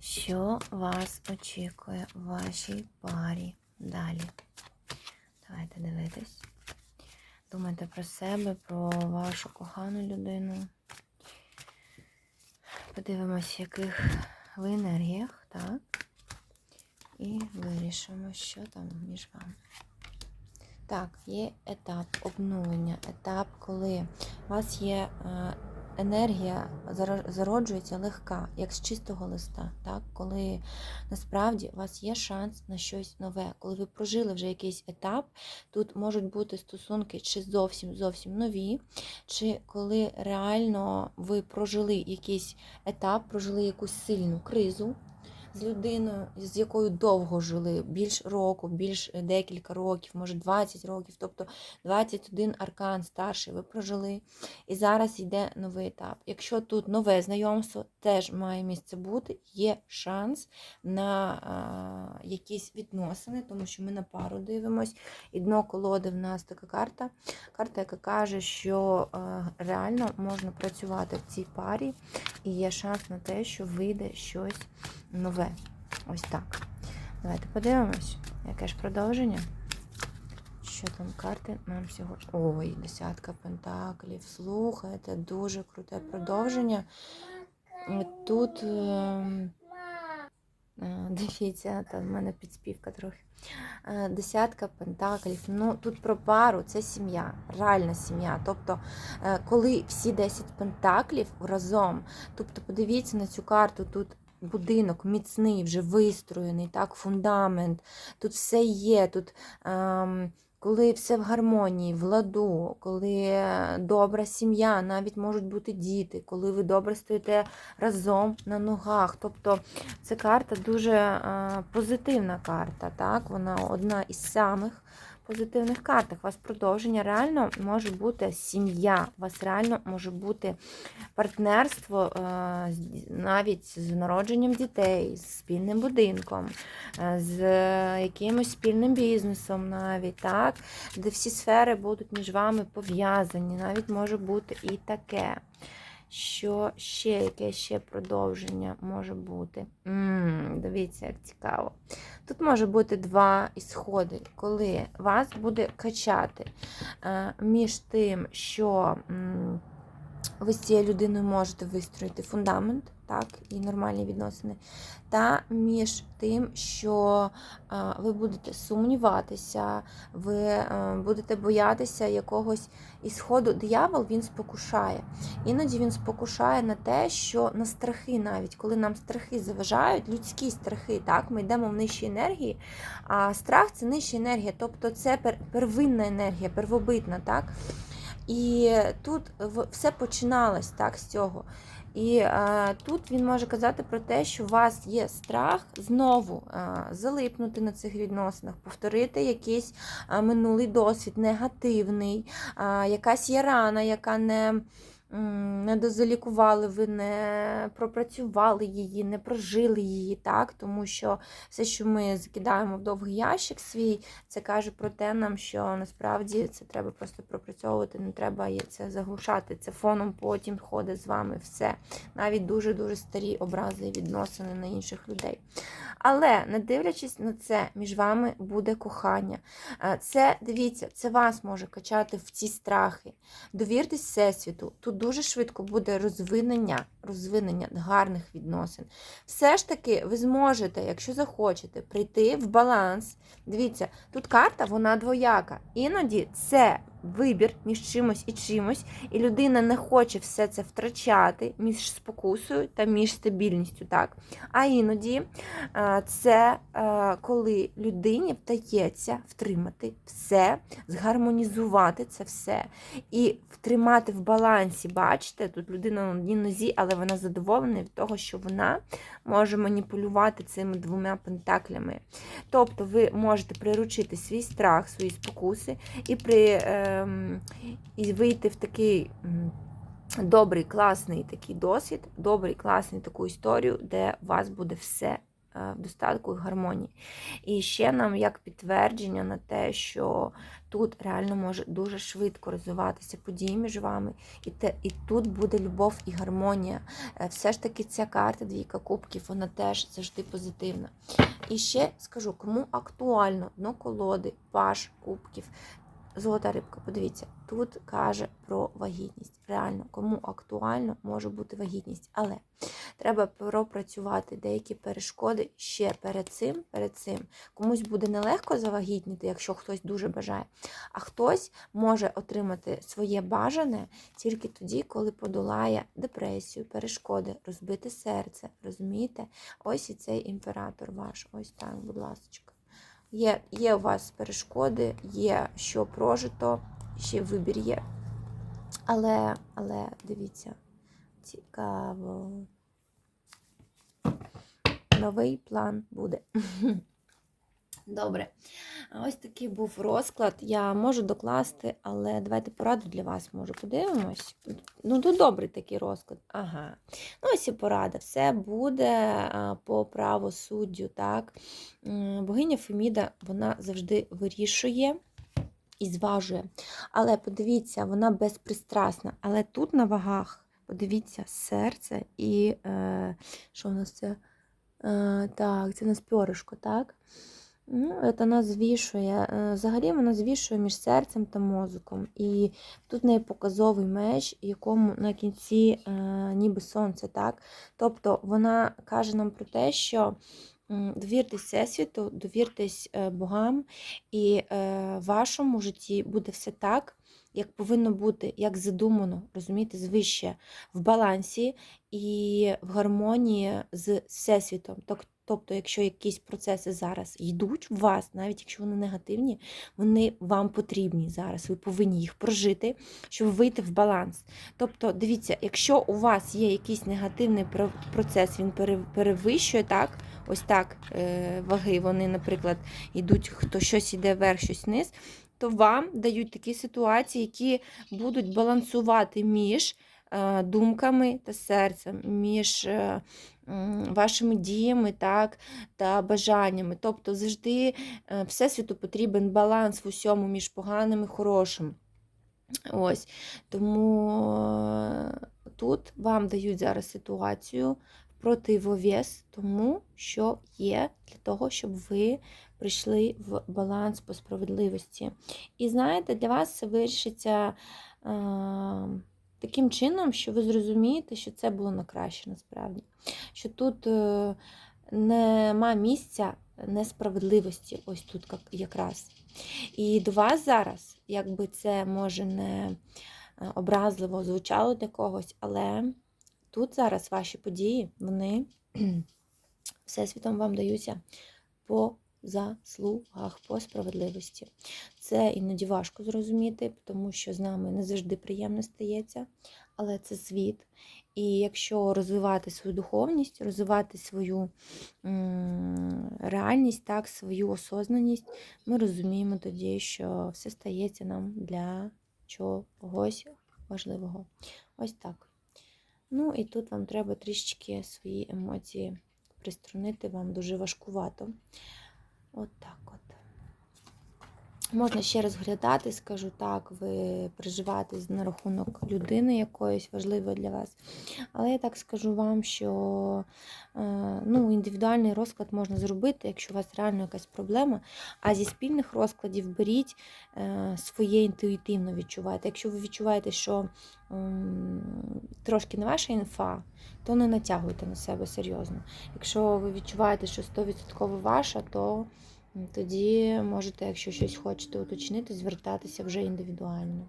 Що вас очікує в вашій парі далі? Давайте дивитись. Думайте про себе, про вашу кохану людину. Подивимось, в яких ви енергіях, так? І вирішимо, що там між вами. Так, є етап обнулення, етап, коли у вас є е, енергія, зароджується легка, як з чистого листа. Так? Коли насправді у вас є шанс на щось нове. Коли ви прожили вже якийсь етап, тут можуть бути стосунки чи зовсім зовсім нові, чи коли реально ви прожили якийсь етап, прожили якусь сильну кризу з людиною, з якою довго жили, більш року, більш е, декілька років, може 20 років, тобто 21 аркан старший ви прожили. І зараз йде новий етап. Якщо тут нове знайомство теж має місце бути, є шанс на а, якісь відносини, тому що ми на пару дивимось. І дно колоди в нас така карта. Карта, яка каже, що е, реально можна працювати в цій парі, і є шанс на те, що вийде щось нове. Ось так. Давайте подивимось, яке ж продовження. Що там карти нам сьогодні? Ой, десятка пентаклів. Слухайте, дуже круте продовження. Тут ем, е, дивіться, там в мене підспівка трохи. Е, Десятка пентаклів. Ну тут про пару це сім'я, реальна сім'я. Тобто, е, коли всі 10 пентаклів разом, тобто, подивіться на цю карту, тут будинок міцний, вже вистроєний, так, фундамент, тут все є. тут... Ем, коли все в гармонії, в ладу, коли добра сім'я, навіть можуть бути діти, коли ви добре стоїте разом на ногах. Тобто це карта дуже е, позитивна карта. так? Вона одна із самих позитивних картах. У вас продовження реально може бути сім'я, у вас реально може бути партнерство е, навіть з народженням дітей, з спільним будинком, е, з якимось спільним бізнесом навіть, так? де всі сфери будуть між вами пов'язані. Навіть може бути і таке. Що ще, яке ще продовження може бути? м дивіться, як цікаво. Тут може бути два ісходи, коли вас буде качати е, між тим, що м, ви з цією людиною можете вистроїти фундамент, так, і нормальні відносини, та між тим, що е, ви будете сумніватися, ви е, будете боятися якогось ісходу. Диявол він спокушає. Іноді він спокушає на те, що на страхи навіть, коли нам страхи заважають, людські страхи, так, ми йдемо в нижчі енергії, а страх це нижча енергія, тобто це первинна енергія, первобитна, так? І тут все починалось так, з цього. І е, тут він може казати про те, що у вас є страх знову е, залипнути на цих відносинах, повторити якийсь е, минулий досвід, негативний, е, якась є рана, яка не, не дозалікували, ви не пропрацювали її, не прожили її, так? тому що все, що ми закидаємо в довгий ящик свій, це каже про те нам, що насправді це треба просто пропрацьовувати, не треба це заглушати. Це фоном потім ходить з вами все. Навіть дуже-дуже старі образи і відносини на інших людей. Але не дивлячись на це, між вами буде кохання. Е, Це, дивіться, це вас може качати в ці страхи. Довіртесь Всесвіту. Тут дуже швидко буде розвинення, розвинення гарних відносин. Все ж таки, ви зможете, якщо захочете, прийти в баланс. Дивіться, тут карта, вона двояка. Іноді це вибір між чимось і чимось, і людина не хоче все це втрачати між спокусою та між стабільністю. так. А іноді е, це е, коли людині вдається втримати все, згармонізувати це все і втримати в балансі. Бачите, тут людина на одній нозі, але вона задоволена від того, що вона може маніпулювати цими двома пентаклями. Тобто ви можете приручити свій страх, свої спокуси і, при, ем, і вийти в такий. Добрий, класний такий досвід, добрий, класний таку історію, де у вас буде все е, в достатку і гармонії. І ще нам як підтвердження на те, що тут реально може дуже швидко розвиватися події між вами, і те, і тут буде любов і гармонія. Е, Все ж таки, ця карта двійка кубків, вона теж завжди позитивна. І ще скажу, кому актуально дно колоди, паш кубків. Золота рибка, подивіться, тут каже про вагітність. Реально, кому актуально може бути вагітність. Але треба пропрацювати деякі перешкоди ще перед цим. перед цим. Комусь буде нелегко завагітніти, якщо хтось дуже бажає, а хтось може отримати своє бажане тільки тоді, коли подолає депресію, перешкоди, розбите серце. Розумієте? Ось і цей імператор ваш. Ось так, будь ласка. Є, є у вас перешкоди, є що прожито, ще вибір є. Але, але дивіться, цікаво. Новий план буде. Добре. Ось такий був розклад. Я можу докласти, але давайте пораду для вас може подивимось. Ну, тут добрий такий розклад. Ага. Ну, ось і порада. Все буде по праву суддю, так. Богиня Феміда, вона завжди вирішує і зважує. Але подивіться, вона безпристрасна. Але тут на вагах, подивіться, серце і е, що у нас це? Е, так, це у нас пьоришко, так? Ну, це вона звішує. Е, Взагалі вона звішує між серцем та мозоком. І тут в неї показовий меч, якому на кінці е, ніби сонце, так? Тобто вона каже нам про те, що довіртесь Всесвіту, довіртесь е, богам, і е, в вашому житті буде все так, як повинно бути, як задумано, розумієте, звище в балансі і в гармонії з Всесвітом. Тобто, якщо якісь процеси зараз йдуть в вас, навіть якщо вони негативні, вони вам потрібні зараз. Ви повинні їх прожити, щоб вийти в баланс. Тобто, дивіться, якщо у вас є якийсь негативний процес, він перевищує так, ось так е, ваги, вони, наприклад, йдуть, хто щось йде вверх, щось вниз, то вам дають такі ситуації, які будуть балансувати між е, думками та серцем, між е, вашими діями так, та бажаннями. Тобто завжди е, Всесвіту потрібен баланс в усьому між поганим і хорошим. Ось. Тому е, тут вам дають зараз ситуацію противовес тому, що є для того, щоб ви прийшли в баланс по справедливості. І знаєте, для вас це вирішиться. Таким чином, що ви зрозумієте, що це було на краще насправді. Що тут е, нема місця несправедливості, ось тут якраз. І до вас зараз, якби це може не е, образливо звучало для когось, але тут зараз ваші події, вони всесвітом вам даються по заслугах, по справедливості. Це іноді важко зрозуміти, тому що з нами не завжди приємно стається, але це світ. І якщо розвивати свою духовність, розвивати свою реальність, так, свою осознаність, ми розуміємо тоді, що все стається нам для чогось важливого. Ось так. Ну і тут вам треба трішечки свої емоції приструнити, вам дуже важкувато. От так от. Можна ще розглядати, скажу так, ви переживаєте на рахунок людини якоїсь важливої для вас. Але я так скажу вам, що е, ну, індивідуальний розклад можна зробити, якщо у вас реально якась проблема. А зі спільних розкладів беріть е, своє інтуїтивно відчувайте. Якщо ви відчуваєте, що трошки не ваша інфа, то не натягуйте на себе серйозно. Якщо ви відчуваєте, що 100% ваша, то тоді можете, якщо щось хочете уточнити, звертатися вже індивідуально.